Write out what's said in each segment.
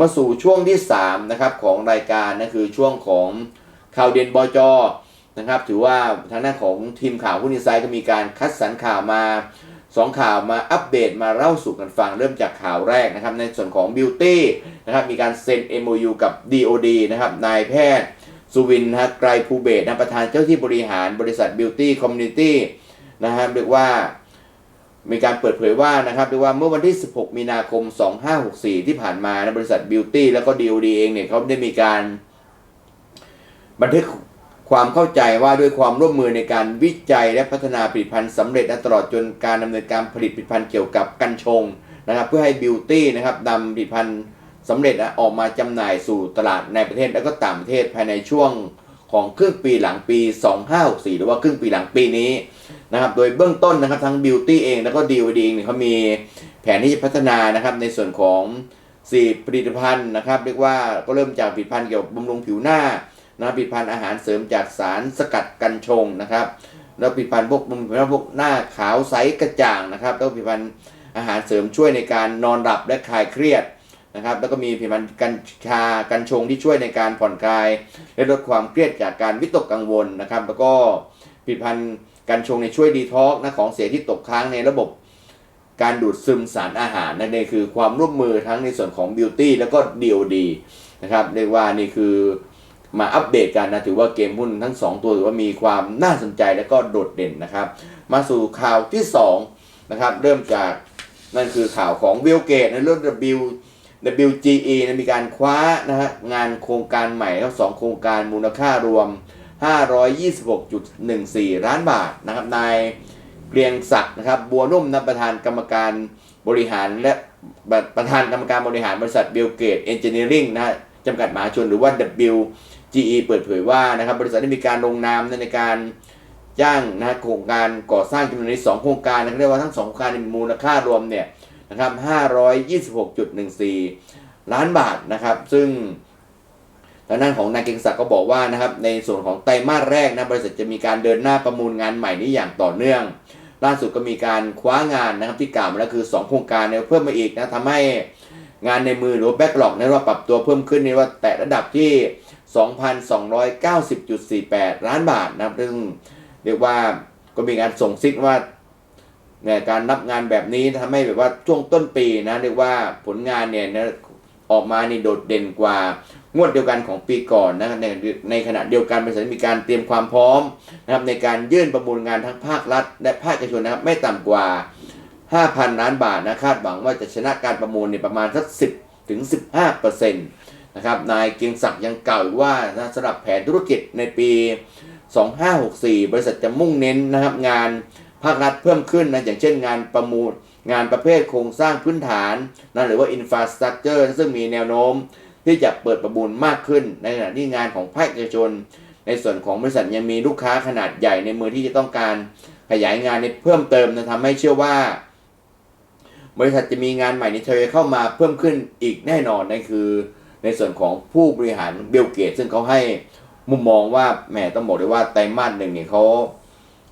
มาสู่ช่วงที่3นะครับของรายการนะคือช่วงของข่าวเด่นบจนะครับ ถือว่าทางด้านของทีมข่าวหุ้นอินไซด์ก็มีการคัดสรรข่าวมาสองข่าวมาอัปเดตมาเล่าสู่กันฟังเริ่มจากข่าวแรกนะครับ ในส่วนของ Beauty นะครับมีการเซ็น MOU กับ DOD นะครับนายแพทย์ สุวินนะฮะไกรภูเบศนะประธานเจ้าที่บริหารบริษัท Beauty Community นะฮะเรียกว่า มีการเปิดเผยว่านะครับเรียว่าเมื่อวันที่ 16 มีนาคม 2564 ที่ผ่านมานะบริษัท Beauty แล้วก็ DOD เองเนี่ยเขาได้มีการ บันทึกความเข้าใจว่าด้วยความร่วมมือในการวิจัยและพัฒนาผลิตภัณฑ์สำเร็จนะตลอดจนการดำเนินการผลิตผลิตภัณฑ์เกี่ยวกับกัญชงนะครับ เพื่อให้ Beauty นะครับนำผลิตภัณฑ์สำเร็จนะออกมาจำหน่ายสู่ตลาดในประเทศและก็ต่างประเทศภายในช่วง ของครึ่งปีหลังปี 2564 หรือว่าครึ่งปีหลังปีนี้นะครับ โดยเบื้องต้นนะครับทั้ง Beauty เองแล้วก็ DOD เองเนี่ยเขามีแผนที่จะพัฒนานะครับในส่วนของ 4 ผลิตภัณฑ์นะครับ เรียกว่าก็เริ่มจากผลิตภัณฑ์เกี่ยวกับบำรุงผิวหน้านะผลิตภัณฑ์อาหารเสริมจากสารสกัดกัญชงนะครับ แล้วผลิตภัณฑ์พวกบำรุงผิวหน้าพวกหน้าขาวใสกระจ่างนะครับ แล้วผลิตภัณฑ์อาหารเสริมช่วยในการนอนหลับและคลายเครียด นะครับแล้วก็มีผลิตภัณฑ์กัญชากัญชงที่ช่วยในการผ่อนคลายและลดความเครียดจากการวิตกกังวลนะครับ แล้วก็ผลิตภัณฑ์กัญชงในช่วยดีท็อกนะของเสียที่ตกค้างในระบบการดูดซึมสารอาหารนั่นเองคือความร่วมมือทั้งในส่วนของ Beauty แล้วก็ DOD นะครับเรียกว่านี่คือมาอัปเดตกันนะถือว่าเกมหุ้นทั้ง 2 ตัวถือว่ามีความน่าสนใจและก็โดดเด่นนะครับ มาสู่ข่าวที่2นะครับเริ่มจากนั่นคือข่าวของวิลเกตในเรื่อง W WGE นะมีการคว้านะฮะงานโครงการใหม่ครับสองโครงการมูลค่ารวม 526.14 ล้านบาทนะครับนายเกรียงศักดิ์นะครับบัวนุ่มนะประธานกรรมการบริหารและประธานกรรมการบริหารบริษัทบิลเกตเอนจิเนียริงนะฮะจำกัดมหาชนหรือว่า WGE เปิดเผยว่านะครับบริษัทได้มีการลงนามในการจ้างนะโครงการก่อสร้างจำนวนใน2โครงการนะเรียกว่าทั้ง2โครงการมีมูลค่ารวมเนี่ย นะครับ526.14 ล้านบาทนะครับ ซึ่งทางด้านของนายเกรียงศักดิ์ก็บอกว่านะครับในส่วนของไตรมาสแรกนะบริษัทจะมีการเดินหน้าประมูลงานใหม่นี้อย่างต่อเนื่อง ล่าสุดก็มีการคว้างานนะครับที่กล่าวมาแล้วคือ 2 โครงการเนี่ยเพิ่มมาอีกนะทำให้งานในมือหรือแบ็กหลอกนี่ว่าปรับตัวเพิ่มขึ้นนี่ว่าแตะระดับที่ 2,290.48 ล้านบาทนะครับซึ่งเรียกว่าก็มีการส่งซิกว่า เนี่ยการนับงานแบบนี้ทำให้แบบว่าช่วงต้นปีนะเรียกว่าผลงานเนี่ยนะออกมานี่โดดเด่นกว่างวดเดียวกันของปีก่อนนะครับในในขณะเดียวกันบริษัทมีการเตรียมความพร้อมนะครับในการยื่นประมูลงานทั้งภาครัฐ และภาคเอกชนนะครับไม่ต่ำกว่า 5,000 ล้านบาทนะคาดหวังว่าจะชนะการประมูลเนี่ยประมาณสัก 10ถึง15%นะครับนายเกียงศักดิ์ยังกล่าวว่านะสำหรับแผนธุรกิจในปี 2564 บริษัทจะมุ่งเน้นนะครับงาน ภาครัฐเพิ่มขึ้นนะอย่างเช่นงานประมูล งานประเภทโครงสร้างพื้นฐานนะหรือว่า infrastructure ซึ่งมีแนวโน้มที่จะเปิดประมูลมากขึ้น ในขณะที่งานของภาคเอกชน ในส่วนของบริษัทยังมีลูกค้าขนาดใหญ่ในมือที่จะต้องการขยายงานในเพิ่มเติมนะทำให้เชื่อว่า บริษัทจะมีงานใหม่ในทยอยเข้ามาเพิ่มขึ้นอีกแน่นอนนั่นคือ ในส่วนของผู้บริหารเบลเกต ซึ่งเขาให้มุมมองว่าแหมต้องบอกเลยว่าไตรมาสหนึ่งเนี่ยเขา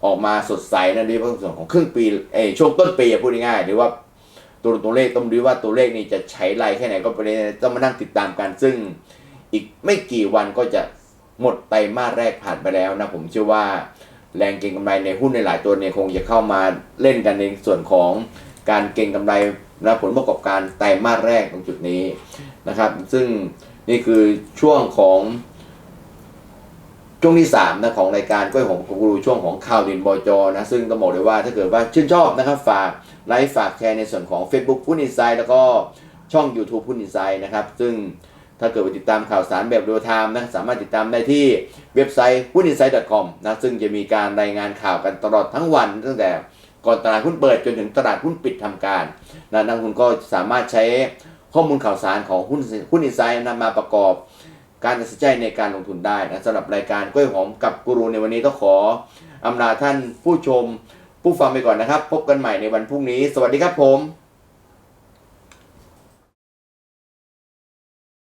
ออกมาสดใสนะในส่วนของครึ่งปีเอช่วงต้นปีพูดง่ายๆหรือว่าตัวตัวเลขต้องดูว่าตัวเลขนี่จะใช้ไรแค่ไหนก็ไปต้องมานั่งติดตามกัน ซึ่งอีกไม่กี่วันก็จะหมดไตรมาสแรกผ่านไปแล้วนะผมเชื่อว่าแรงเก็งกำไรในหุ้นในหลายตัวเนี่ยคงจะเข้ามาเล่นกันในส่วนของการเก็งกำไรนะผลประกอบการไตรมาสแรกตรงจุดนี้นะครับ ซึ่งนี่คือช่วงของ ช่วงที่3นะของรายการกล้วยหอมกูรูช่วงของข่าวดินบอจอนะซึ่งต้องบอกเลยว่าถ้าเกิดว่าชื่นชอบนะครับฝากไลค์ฝากแชร์ในส่วนของ Facebook พุ้นอินไซด์แล้วก็ช่อง YouTube พุ้นอินไซด์นะครับ ซึ่งถ้าเกิดไปติดตามข่าวสารแบบเรียลไทม์นะสามารถติดตามได้ที่เว็บไซต์หุ้นอินไซด์ .com นะซึ่งจะมีการรายงานข่าวกันตลอดทั้งวัน ตั้งแต่ก่อนตลาดหุ้นเปิดจนถึงตลาดหุ้นปิดทำการนะนักลงทุนก็สามารถใช้ข้อมูลข่าวสารของหุ้นหุ้นอินไซด์นำมาประกอบ การตัดสินใจในการลงทุนได้นะสำหรับรายการกล้วยหอมกับกูรูในวันนี้ต้องขออำลาท่านผู้ชมผู้ฟังไปก่อนนะครับ พบกันใหม่ในวันพรุ่งนี้ สวัสดีครับผม